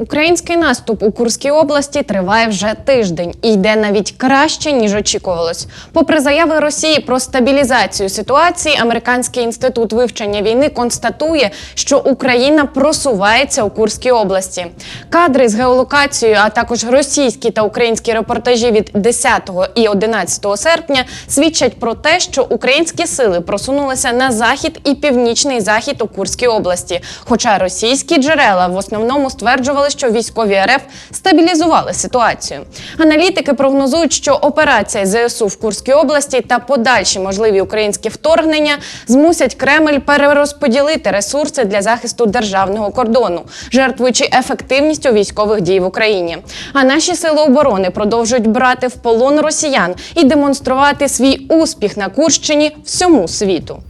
Український наступ у Курській області триває вже тиждень і йде навіть краще ніж очікувалось. Попри заяви Росії про стабілізацію ситуації, американський інститут вивчення війни констатує, що Україна просувається у Курській області. Кадри з геолокацією, а також російські та українські репортажі від 10 і 11 серпня свідчать про те, що українські сили просунулися на захід і північний захід у Курській області. Хоча російські джерела в основному стверджували, що військові РФ стабілізували ситуацію. Аналітики прогнозують, що операція ЗСУ в Курській області та подальші можливі українські вторгнення змусять Кремль перерозподілити ресурси для захисту державного кордону, жертвуючи ефективністю військових дій в Україні. А наші сили оборони продовжують брати в полон росіян і демонструвати свій успіх на Курщині всьому світу.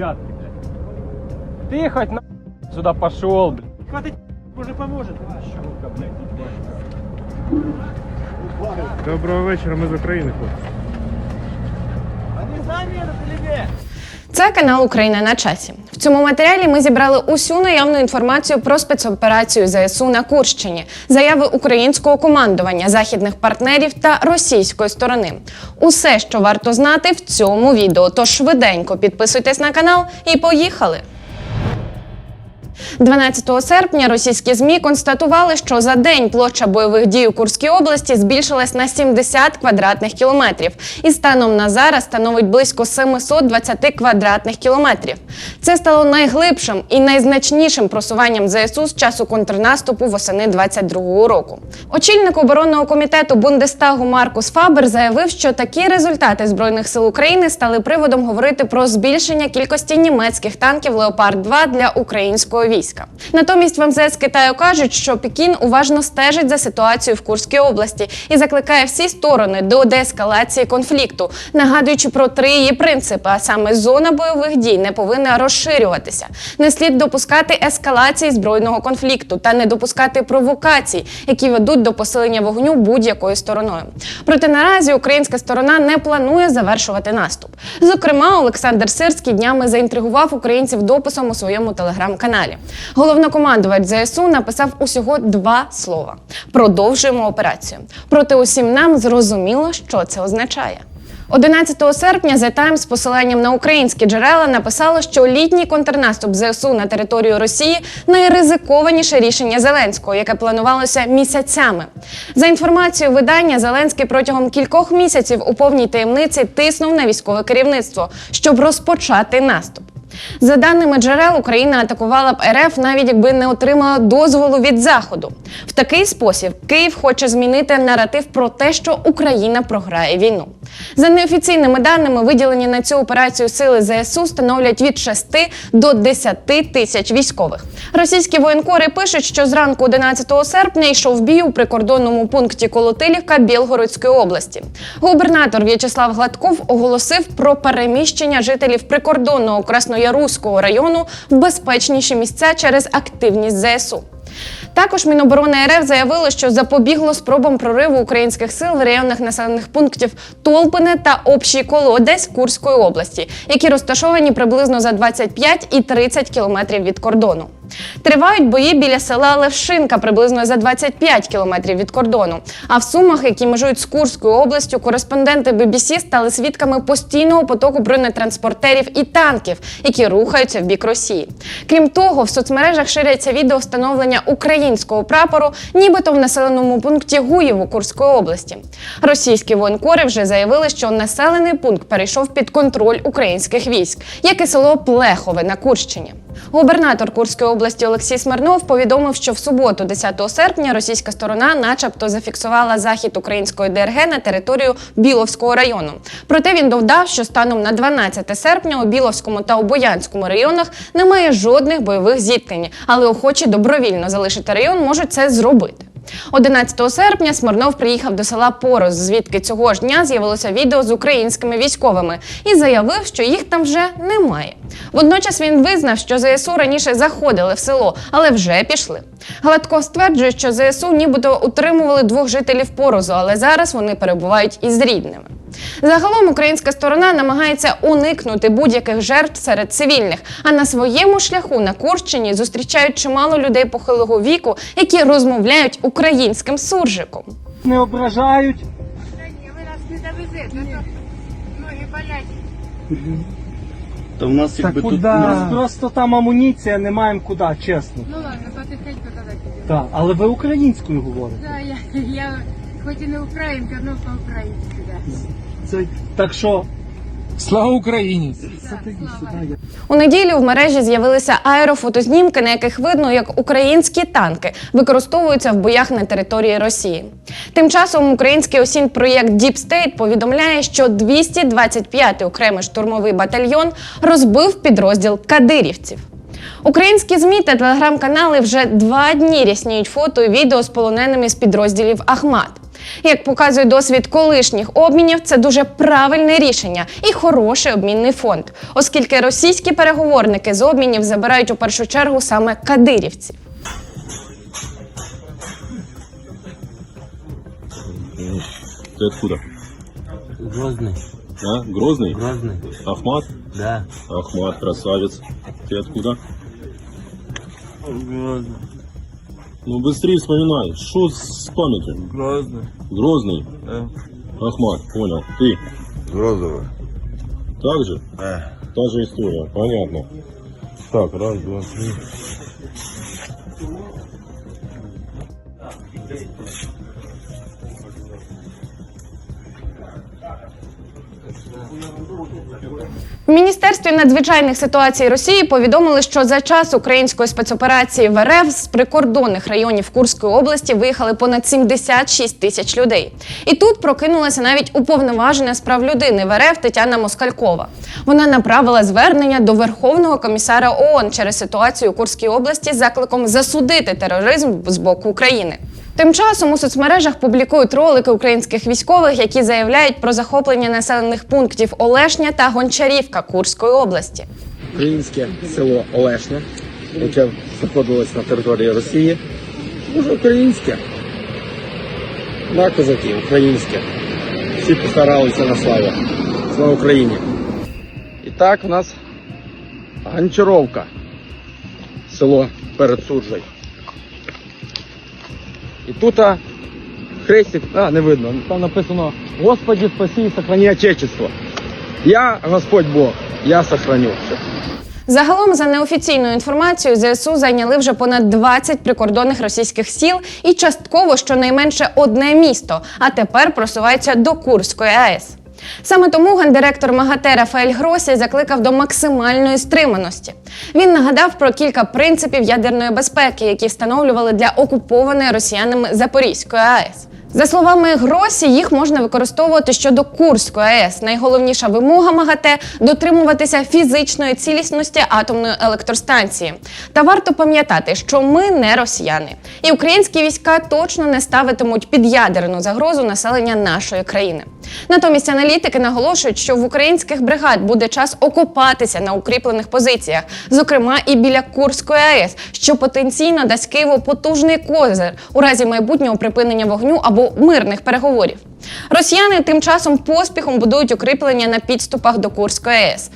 Ребятки, блядь. Ты хоть на сюда пошел, блядь. Хватит, уже поможет. Щука, блядь, Доброго вечора, ми з України, хлопці. Они сами едут или нет? Це канал Україна на часі. В цьому матеріалі ми зібрали усю наявну інформацію про спецоперацію ЗСУ на Курщині, заяви українського командування, західних партнерів та російської сторони. Усе, що варто знати в цьому відео. Тож швиденько підписуйтесь на канал і поїхали. 12 серпня російські змі констатували, що за день площа бойових дій у Курській області збільшилась на 70 квадратних кілометрів і станом на зараз становить близько 720 квадратних кілометрів. Це стало найглибшим і найзначнішим просуванням ЗСУ з часу контрнаступу восени 22-го року. Очільник оборонного комітету Бундестагу Маркус Фабер заявив, що такі результати збройних сил України стали приводом говорити про збільшення кількості німецьких танків Леопард 2 для українського війська. Натомість в МЗС Китаю кажуть, що Пекін уважно стежить за ситуацією в Курській області і закликає всі сторони до деескалації конфлікту, нагадуючи про три її принципи: а саме зона бойових дій не повинна розширюватися, не слід допускати ескалації збройного конфлікту та не допускати провокацій, які ведуть до посилення вогню будь-якою стороною. Проте наразі українська сторона не планує завершувати наступ. Зокрема, Олександр Сирський днями заінтригував українців дописом у своєму телеграм-каналі. Головнокомандувач ЗСУ написав усього два слова: продовжуємо операцію. Проте усім нам зрозуміло, що це означає. 11 серпня The Times з посиланням на українські джерела написало, що літній контрнаступ ЗСУ на територію Росії найризикованіше рішення Зеленського, яке планувалося місяцями. За інформацією видання, Зеленський протягом кількох місяців у повній таємниці тиснув на військове керівництво, щоб розпочати наступ. За даними джерел, Україна атакувала б РФ навіть якби не отримала дозволу від Заходу. В такий спосіб Київ хоче змінити наратив про те, що Україна програє війну. За неофіційними даними, виділені на цю операцію сили ЗСУ становлять від 6 до 10 тисяч військових. Російські воєнкори пишуть, що зранку 11 серпня йшов бій у прикордонному пункті Колотилівка Білгородської області. Губернатор В'ячеслав Гладков оголосив про переміщення жителів прикордонного Краснояруського району в безпечніші місця через активність ЗСУ. Також Міноборони РФ заявило, що запобігло спробам прориву українських сил в районах населених пунктів Толпине та Общій коло Одесь Курської області, які розташовані приблизно за 25 і 30 кілометрів від кордону. Тривають бої біля села Левшинка приблизно за 25 кілометрів від кордону. А в Сумах, які межують з Курською областю, кореспонденти BBC стали свідками постійного потоку бронетранспортерів і танків, які рухаються в бік Росії. Крім того, в соцмережах ширяться відео встановлення українського прапору, нібито в населеному пункті Гуєво Курської області. Російські воєнкори вже заявили, що населений пункт перейшов під контроль українських військ, як і село Плехове на Курщині. Губернатор Курської області Олексій Смирнов повідомив, що в суботу, 10 серпня, російська сторона, начебто, зафіксувала захід української ДРГ на територію Біловського району. Проте він додав, що станом на 12 серпня у Біловському та у Боянському районах немає жодних бойових зіткнень, але охочі добровільно залишити район можуть це зробити. 11 серпня Смирнов приїхав до села Порос, звідки цього ж дня з'явилося відео з українськими військовими і заявив, що їх там вже немає. Водночас він визнав, що ЗСУ раніше заходили в село, але вже пішли. Гладко стверджує, що ЗСУ нібито утримували двох жителів Порозу, але зараз вони перебувають із рідними. Загалом українська сторона намагається уникнути будь-яких жертв серед цивільних. А на своєму шляху на Курщині зустрічають чимало людей похилого віку, які розмовляють українським суржиком. Не ображають. Та ні, ви нас не довезете, а то ноги болять. То в нас якби тут... У нас просто там амуніція, не маємо куди, чесно. Ну ладно, потихеньку тоді підемо. Так, але ви українською говорите. Да, я, я хоч і не українка, але по-українськи, да. Це так що. Слава Україні! У неділю в мережі з'явилися аерофотознімки, на яких видно, як українські танки використовуються в боях на території Росії. Тим часом український осінь проєкт Deep State повідомляє, що 225-й окремий штурмовий батальйон розбив підрозділ кадирівців. Українські змі та телеграм-канали вже два дні рясніють фото і відео з полоненими з підрозділів Ахмат. Як показує досвід колишніх обмінів, це дуже правильне рішення і хороший обмінний фонд, оскільки російські переговорники з обмінів забирають у першу чергу саме кадирівців. Ты откуда? Грозный, А? Грозный? Грозный, Ахмат? да. Ахмат, красавец. Ты откуда? Грозный, Ну быстрее вспоминай. Что с памятью? Грозный, Грозный? да. Ахмат, понял. Ты Розовый. так же? Э. Та же история, понятно. Так, раз, два, три. В міністерстві надзвичайних ситуацій Росії повідомили, що за час української спецоперації в РФ з прикордонних районів Курської області виїхали понад 76 тисяч людей. І тут прокинулася навіть уповноважена з прав людини в РФ Тетяна Москалькова. Вона направила звернення до Верховного комісара ООН через ситуацію у Курській області з закликом засудити тероризм з боку України. Тим часом у соцмережах публікують ролики українських військових, які заявляють про захоплення населених пунктів Олешня та Гончарівка Курської області. українське село Олешня, яке знаходилось на території Росії. Дуже українське. На козаки, українське. Всі постаралися на славу. Слава Україні! І так у нас Гончаровка. Село перед Суржей. І тут хрестик, а, не видно, там написано Господи, спаси і сохрани Отечество. Я Господь Бог, я сохраню. Загалом, за неофіційною інформацією, ЗСУ зайняли вже понад 20 прикордонних російських сіл і частково щонайменше одне місто, а тепер просуваються до Курської АЕС. Саме тому гендиректор МАГАТЕ Рафаель Гросі закликав до максимальної стриманості. Він нагадав про кілька принципів ядерної безпеки, які встановлювали для окупованої росіянами Запорізької АЕС. За словами Гросі, їх можна використовувати щодо Курської АЕС. Найголовніша вимога МАГАТЕ дотримуватися фізичної цілісності атомної електростанції. Та варто пам'ятати, що ми не росіяни, і українські війська точно не ставитимуть під ядерну загрозу населення нашої країни. Натомість аналітики наголошують, що в українських бригад буде час окопатися на укріплених позиціях, зокрема і біля Курської АЕС, що потенційно дасть Києву потужний козир у разі майбутнього припинення вогню або мирних переговорів. Росіяни тим часом поспіхом будують укріплення на підступах до Курської АЕС.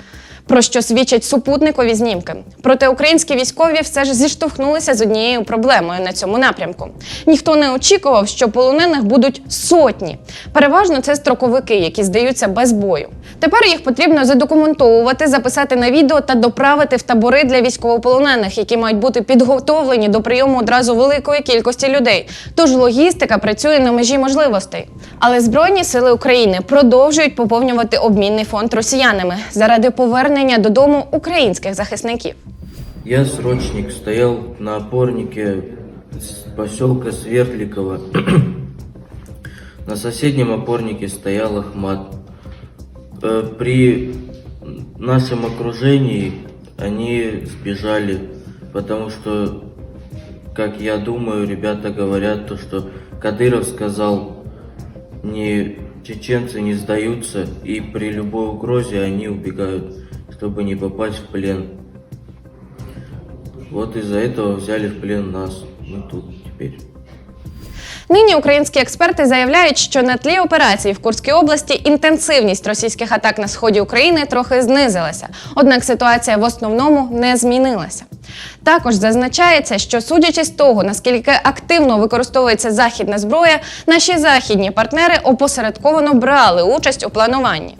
Про що свідчать супутникові знімки. Проте українські військові все ж зіштовхнулися з однією проблемою на цьому напрямку. Ніхто не очікував, що полонених будуть сотні. Переважно це строковики, які здаються без бою. Тепер їх потрібно задокументовувати, записати на відео та доправити в табори для військовополонених, які мають бути підготовлені до прийому одразу великої кількості людей. Тож логістика працює на межі можливостей. Але Збройні сили України продовжують поповнювати обмінний фонд росіянами заради повернення додому українських захисників. Я срочник, стоял на опорнике с поселка Свердликова. На соседнем опорнике стоял Ахмат. Э, При нашем окружении они сбежали, потому что, как я думаю, ребята говорят то, что Кадыров сказал, не чеченцы не сдаются, и при любой угрозе они убегают, чтобы не попасть в плен. Вот из-за этого взяли в плен нас. Мы тут теперь. Нині українські експерти заявляють, що на тлі операції в Курській області інтенсивність російських атак на сході України трохи знизилася. Однак ситуація в основному не змінилася. Також зазначається, що судячи з того, наскільки активно використовується західна зброя, наші західні партнери опосередковано брали участь у плануванні.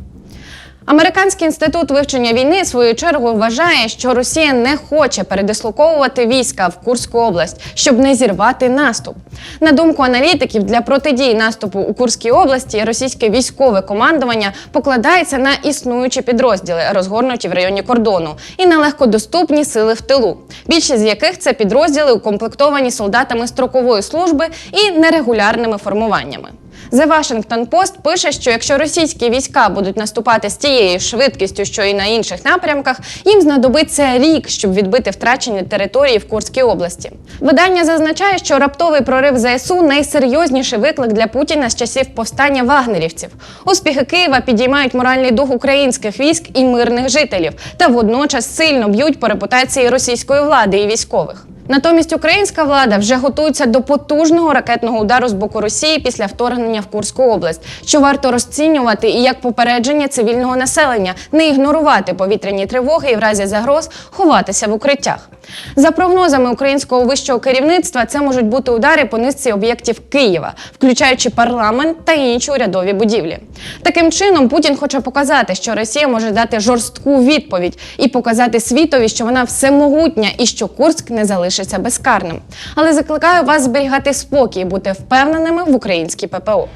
Американський інститут вивчення війни в свою чергу вважає, що Росія не хоче передислоковувати війська в Курську область, щоб не зірвати наступ. На думку аналітиків, для протидії наступу у Курській області російське військове командування покладається на існуючі підрозділи, розгорнуті в районі кордону, і на легкодоступні сили в тилу. Більшість з яких це підрозділи укомплектовані солдатами строкової служби і нерегулярними формуваннями. The Washington Post пише, що якщо російські війська будуть наступати з тією швидкістю, що і на інших напрямках, їм знадобиться рік, щоб відбити втрачені території в Курській області. Видання зазначає, що раптовий прорив ЗСУ найсерйозніший виклик для Путіна з часів повстання вагнерівців. Успіхи Києва підіймають моральний дух українських військ і мирних жителів, та водночас сильно б'ють по репутації російської влади і військових. Натомість українська влада вже готується до потужного ракетного удару з боку Росії після вторгнення в Курську область, що варто розцінювати і як попередження цивільного населення, не ігнорувати повітряні тривоги і в разі загроз ховатися в укриттях. За прогнозами українського вищого керівництва, це можуть бути удари по низці об'єктів Києва, включаючи парламент та інші урядові будівлі. Таким чином, Путін хоче показати, що Росія може дати жорстку відповідь і показати світові, що вона всемогутня і що Курськ не залишиться безкарним. Але закликаю вас зберігати спокій, бути впевненими в українській ППО.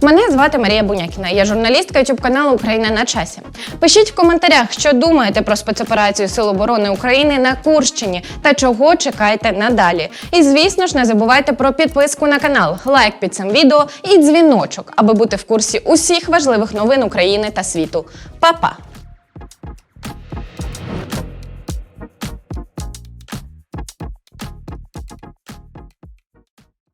Мене звати Марія Бунякіна. Я журналістка youtube каналу Україна на часі. Пишіть в коментарях, що думаєте про спецоперацію Сил оборони України на Курщині та чого чекаєте надалі. І звісно ж, не забувайте про підписку на канал, лайк під цим відео і дзвіночок, аби бути в курсі усіх важливих новин України та світу. Па-па!